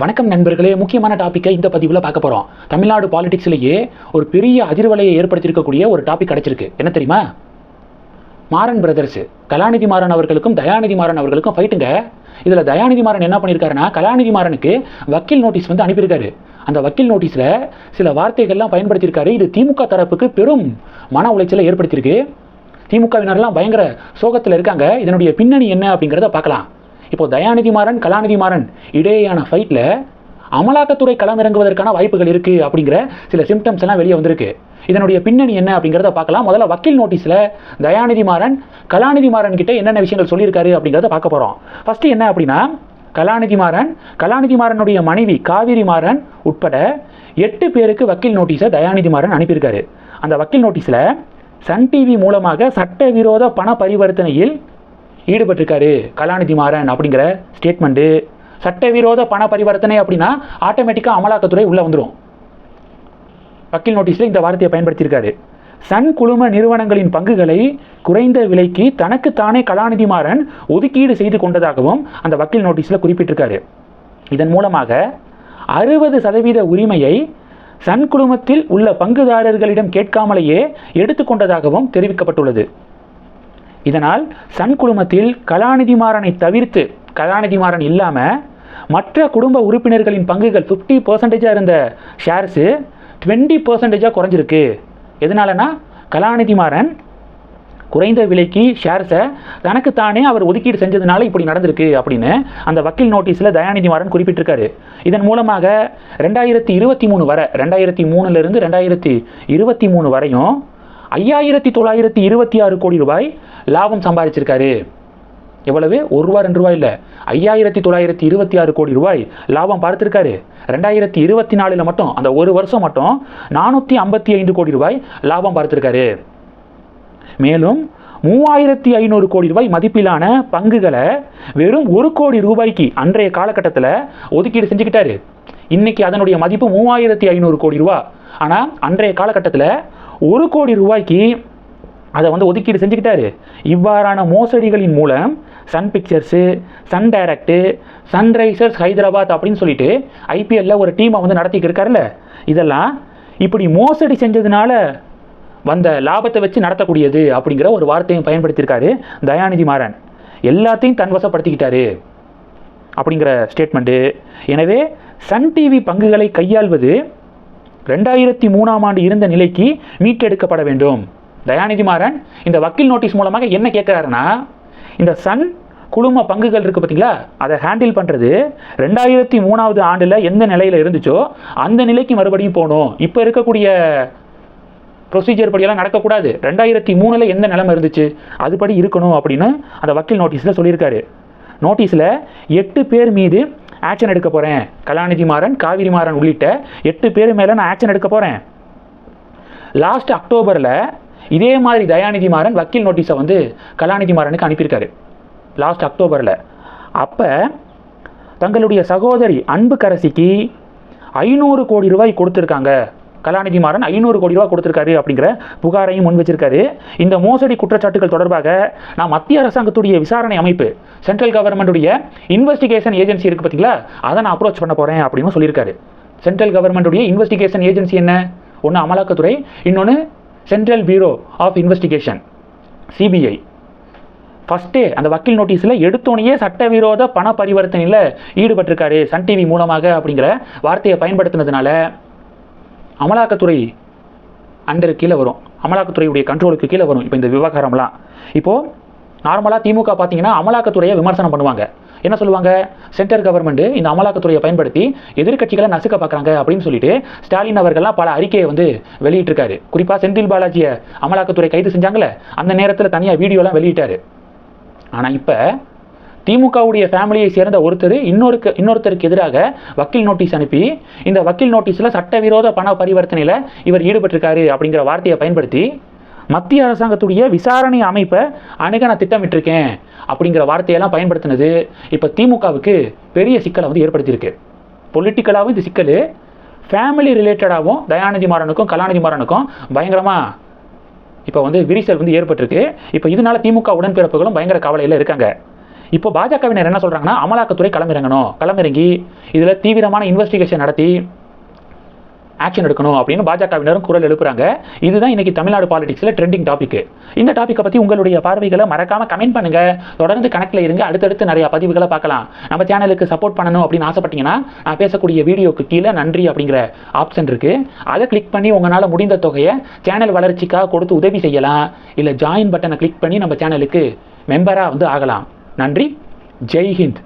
வணக்கம் நண்பர்களே முக்கியமான டாப்பிக்கை இந்த பதிவில் பார்க்க போகிறோம் தமிழ்நாடு பாலிடிக்ஸ்லேயே ஒரு பெரிய அதிர்வலையை ஏற்படுத்தியிருக்கக்கூடிய ஒரு டாபிக் கிடச்சிருக்கு. என்ன தெரியுமா? மாறன் பிரதர்ஸ் கலாநிதி மாறன் அவர்களுக்கும் தயாநிதி மாறன் அவர்களுக்கும் ஃபைட்டுங்க இதில் தயாநிதி மாறன் என்ன பண்ணியிருக்காருன்னா கலாநிதி மாறனுக்கு வக்கீல் நோட்டீஸ் வந்து அனுப்பியிருக்காரு. அந்த வக்கீல் நோட்டீஸில் சில வார்த்தைகள்லாம் பயன்படுத்தியிருக்காரு. இது திமுக தரப்புக்கு பெரும் மன உளைச்சலை ஏற்படுத்தியிருக்கு. திமுகவினர்லாம் பயங்கர சோகத்தில் இருக்காங்க. இதனுடைய பின்னணி என்ன அப்படிங்கிறத பார்க்கலாம். இப்போ தயாநிதி மாறன் கலாநிதி மாறன் இடையேயான ஃபைட்டில் அமலாக்கத்துறை களமிறங்குவதற்கான வாய்ப்புகள் இருக்குது அப்படிங்கிற சில சிம்டம்ஸ் எல்லாம் வெளியே வந்திருக்கு. இதனுடைய பின்னணி என்ன அப்படிங்கிறத பார்க்கலாம். முதல்ல வக்கீல் நோட்டீஸில் தயாநிதி மாறன் கலாநிதி மாறன் கிட்ட என்னென்ன விஷயங்கள் சொல்லியிருக்காரு அப்படிங்கிறத பார்க்க போகிறோம் ஃபஸ்ட்டு என்ன அப்படின்னா கலாநிதி மாறன் கலாநிதி மாறனுடைய மனைவி காவிரி மாறன் உட்பட எட்டு பேருக்கு வக்கீல் நோட்டீஸை தயாநிதி மாறன் அனுப்பியிருக்காரு. அந்த வக்கீல் நோட்டீஸில் சன் டிவி மூலமாக சட்டவிரோத பண பரிவர்த்தனையில் ஈடுபட்டிருக்காரு. கலாநிதி மாறன் அப்படிங்கிற ஸ்டேட்மெண்ட்டு சட்டவிரோத பண பரிவர்த்தனை அப்படின்னா ஆட்டோமேட்டிக்காக அமலாக்கத்துறை உள்ளே வந்துடும் வக்கீல் நோட்டீஸில் இந்த வார்த்தையை பயன்படுத்தியிருக்காரு. சன் குழும நிறுவனங்களின் பங்குகளை குறைந்த விலைக்கு தனக்குத்தானே கலாநிதி மாறன் ஒதுக்கீடு செய்து கொண்டதாகவும் அந்த வக்கீல் நோட்டீஸில் குறிப்பிட்டிருக்காரு. இதன் மூலமாக அறுபது சதவீத உரிமையை சன் குழுமத்தில் உள்ள பங்குதாரர்களிடம் கேட்காமலேயே எடுத்துக்கொண்டதாகவும் தெரிவிக்கப்பட்டுள்ளது. இதனால் சன் குழுமத்தில் கலாநிதிமாறனை தவிர்த்து கலாநிதி மாறன் இல்லாமல் மற்ற குடும்ப உறுப்பினர்களின் பங்குகள் ஃபிஃப்டி பர்சன்டேஜாக இருந்த ஷேர்ஸு டுவெண்ட்டி பர்சன்டேஜாக குறைஞ்சிருக்கு. எதனாலனா கலாநிதி மாறன் குறைந்த விலைக்கு ஷேர்ஸை தனக்குத்தானே அவர் ஒதுக்கீடு செஞ்சதுனால இப்படி நடந்திருக்கு அப்படின்னு அந்த வக்கீல் நோட்டீஸில் தயாநிதி மாறன் குறிப்பிட்டிருக்காரு. இதன் மூலமாக ரெண்டாயிரத்தி இருபத்தி மூணு வரை ரெண்டாயிரத்தி மூணுலேருந்து ரெண்டாயிரத்தி இருபத்தி மூணு வரையும் ஐயாயிரத்தி தொள்ளாயிரத்தி இருபத்தி ஆறு கோடி ரூபாய் லாபம் சம்பாதிச்சிருக்காரு எவ்வளவு? ஒரு ரூபா ரெண்டு ரூபாய் இல்லை. ஐயாயிரத்தி தொள்ளாயிரத்தி இருபத்தி ஆறு கோடி ரூபாய் லாபம் பார்த்துருக்காரு. ரெண்டாயிரத்தி இருபத்தி நாலில் மட்டும் அந்த ஒரு வருஷம் மட்டும் நானூற்றி ஐம்பத்தி ஐந்து கோடி ரூபாய் லாபம் பார்த்துருக்காரு. மேலும் மூவாயிரத்தி ஐநூறு கோடி ரூபாய் மதிப்பிலான பங்குகளை வெறும் ஒரு கோடி ரூபாய்க்கு அன்றைய காலகட்டத்தில் ஒதுக்கீடு செஞ்சுக்கிட்டாரு. இன்னைக்கு அதனுடைய மதிப்பு மூவாயிரத்தி ஐநூறு கோடி ரூபா. ஆனால் அன்றைய காலகட்டத்தில் ஒரு கோடி ரூபாய்க்கு அதை வந்து ஒதுக்கீடு செஞ்சுக்கிட்டாரு. இவ்வாறான மோசடிகளின் மூலம் Sun Pictures Sun Direct Sunrisers Hyderabad அப்படின்னு சொல்லிட்டு ஐபிஎல்ல ஒரு டீமை வந்து நடத்திக்கிட்டு இருக்காருல்ல. இதெல்லாம் இப்படி மோசடி செஞ்சதுனால வந்த லாபத்தை வச்சு நடத்தக்கூடியது அப்படிங்கிற ஒரு வார்த்தையும் பயன்படுத்தியிருக்காரு தயாநிதி மாறன். எல்லாத்தையும் தன்வசப்படுத்திக்கிட்டாரு அப்படிங்கிற ஸ்டேட்மெண்ட்டு எனவே சன் டிவி பங்குகளை கையாள்வது ரெண்டாயிரத்தி மூணாம் ஆண்டு இருந்த நிலைக்கு மீட்டெடுக்கப்பட வேண்டும். தயாநிதி மாறன் இந்த வக்கீல் நோட்டீஸ் மூலமாக என்ன கேட்குறாருன்னா இந்த சன் குழும பங்குகள் இருக்குது பார்த்தீங்களா அதை ஹேண்டில் பண்ணுறது ரெண்டாயிரத்தி மூணாவது ஆண்டில் எந்த நிலையில் இருந்துச்சோ அந்த நிலைக்கு மறுபடியும் போகணும். இப்போ இருக்கக்கூடிய ப்ரொசீஜர் படியெல்லாம் நடக்கக்கூடாது. ரெண்டாயிரத்தி மூணில் எந்த நிலைமை இருந்துச்சு அதுபடி இருக்கணும் அப்படின்னு அந்த வக்கீல் நோட்டீஸில் சொல்லியிருக்காரு. நோட்டீஸில் எட்டு பேர் மீது ஆக்ஷன் எடுக்க போகிறேன் கலாநிதி மாறன் காவிரி மாறன் உள்ளிட்ட எட்டு பேர் மேலே நான் ஆக்ஷன் எடுக்க போகிறேன் லாஸ்ட் அக்டோபரில் இதே மாதிரி தயாநிதி மாறன் வக்கீல் நோட்டீஸை வந்து கலாநிதி மாறனுக்கு அனுப்பியிருக்காரு. லாஸ்ட் அக்டோபரில். அப்போ தங்களுடைய சகோதரி அன்புக்கரசிக்கு ஐநூறு கோடி ரூபாய் கொடுத்துருக்காங்க. கலாநிதி மாறன் ஐநூறு கோடி ரூபா கொடுத்துருக்காரு அப்படிங்கிற புகாரையும் முன் வச்சிருக்காரு. இந்த மோசடி குற்றச்சாட்டுகள் தொடர்பாக நான் மத்திய அரசாங்கத்துடைய விசாரணை அமைப்பு சென்ட்ரல் கவர்மெண்ட்டுடைய இன்வெஸ்டிகேஷன் ஏஜென்சி இருக்குது பார்த்தீங்களா அதை நான் அப்ரோச் பண்ண போகிறேன் அப்படின்னு சொல்லியிருக்காரு. சென்ட்ரல் கவர்மெண்ட்டுடைய இன்வெஸ்டிகேஷன் ஏஜென்சி என்ன? ஒன்று அமலாக்கத்துறை இன்னொன்று Central Bureau of Investigation CBI ஃபஸ்ட்டே அந்த வக்கீல் நோட்டீஸில் எடுத்தோனையே சட்டவிரோத பண பரிவர்த்தனையில் ஈடுபட்டிருக்காரு சன் டிவி மூலமாக அப்படிங்கிற வார்த்தையை பயன்படுத்தினதுனால அமலாக்கத்துறை அண்டர் கீழே வரும். அமலாக்கத்துறையுடைய கண்ட்ரோலுக்கு கீழே வரும். இப்போ இந்த விவகாரம்லாம். இப்போது நார்மலாக திமுக பார்த்தீங்கன்னா அமலாக்கத்துறையை விமர்சனம் பண்ணுவாங்க. என்ன சொல்லுவாங்க? சென்ட்ரல் கவர்மெண்ட் இந்த அமலாக்கத்துறையை பயன்படுத்தி எதிர்க்கட்சிகளை நசுக்க பார்க்குறாங்க அப்படின்னு சொல்லிட்டு ஸ்டாலின் அவர்கள்லாம் பல அறிக்கையை வந்து வெளியிட்டிருக்காரு. குறிப்பாக செந்தில் பாலாஜியை அமலாக்கத்துறை கைது செஞ்சாங்களே அந்த நேரத்தில் தனியாக வீடியோலாம் வெளியிட்டார். ஆனால் இப்போ திமுகவுடைய ஃபேமிலியை சேர்ந்த ஒருத்தர் இன்னொருக்கு இன்னொருத்தருக்கு எதிராக வக்கீல் நோட்டீஸ் அனுப்பி இந்த வக்கீல் நோட்டீஸில் சட்டவிரோத பண பரிவர்த்தனையில் இவர் ஈடுபட்டிருக்காரு அப்படிங்கிற வார்த்தையை பயன்படுத்தி மத்திய அரசாங்கத்துடைய விசாரணை அமைப்பை அணுக நான் திட்டமிட்டிருக்கேன் அப்படிங்கிற வார்த்தையெல்லாம் பயன்படுத்தினது இப்போ திமுகவுக்கு பெரிய சிக்கலை வந்து ஏற்படுத்தியிருக்கு. பொலிட்டிக்கலாகவும் இது சிக்கல். ஃபேமிலி ரிலேட்டடாகவும் தயாநிதி மாறனுக்கும் கலாநிதி மாறனுக்கும் பயங்கரமாக இப்போ வந்து விரிசல் வந்து ஏற்பட்டிருக்கு. இப்போ இதனால திமுக உடன்பிறப்புகளும் பயங்கர கவலையில் இருக்காங்க. இப்போ பாஜகவினர் என்ன சொல்கிறாங்கன்னா அமலாக்கத்துறை களமிறங்கணும். களமிறங்கி இதில் தீவிரமான இன்வெஸ்டிகேஷன் நடத்தி ஆக்ஷன் எடுக்கணும் அப்படின்னு பாஜகவினரும் குரல் எழுப்புறாங்க. இதுதான் இன்னைக்கு தமிழ்நாடு பாலிடிக்ஸில் ட்ரெண்டிங் டாபிக் இந்த டாப்பிக்கை பற்றி உங்களுடைய பார்வைகளை மறக்காமல் கமெண்ட் பண்ணுங்க. தொடர்ந்து கணக்கில் இருங்க. அடுத்தடுத்து நிறைய பதிவுகளை பார்க்கலாம். நம்ம சேனலுக்கு சப்போர்ட் பண்ணணும் அப்படின்னு ஆசைப்பட்டீங்கன்னா நான் பேசக்கூடிய வீடியோக்கு கீழே நன்றி அப்படிங்கிற ஆப்ஷன் இருக்கு. அதை கிளிக் பண்ணி உங்களால் முடிந்த தொகையை சேனல் வளர்ச்சிக்காக கொடுத்து உதவி செய்யலாம். இல்லை ஜாயின் பட்டனை கிளிக் பண்ணி நம்ம சேனலுக்கு மெம்பராக வந்து ஆகலாம். நன்றி. ஜெய் ஹிந்த்.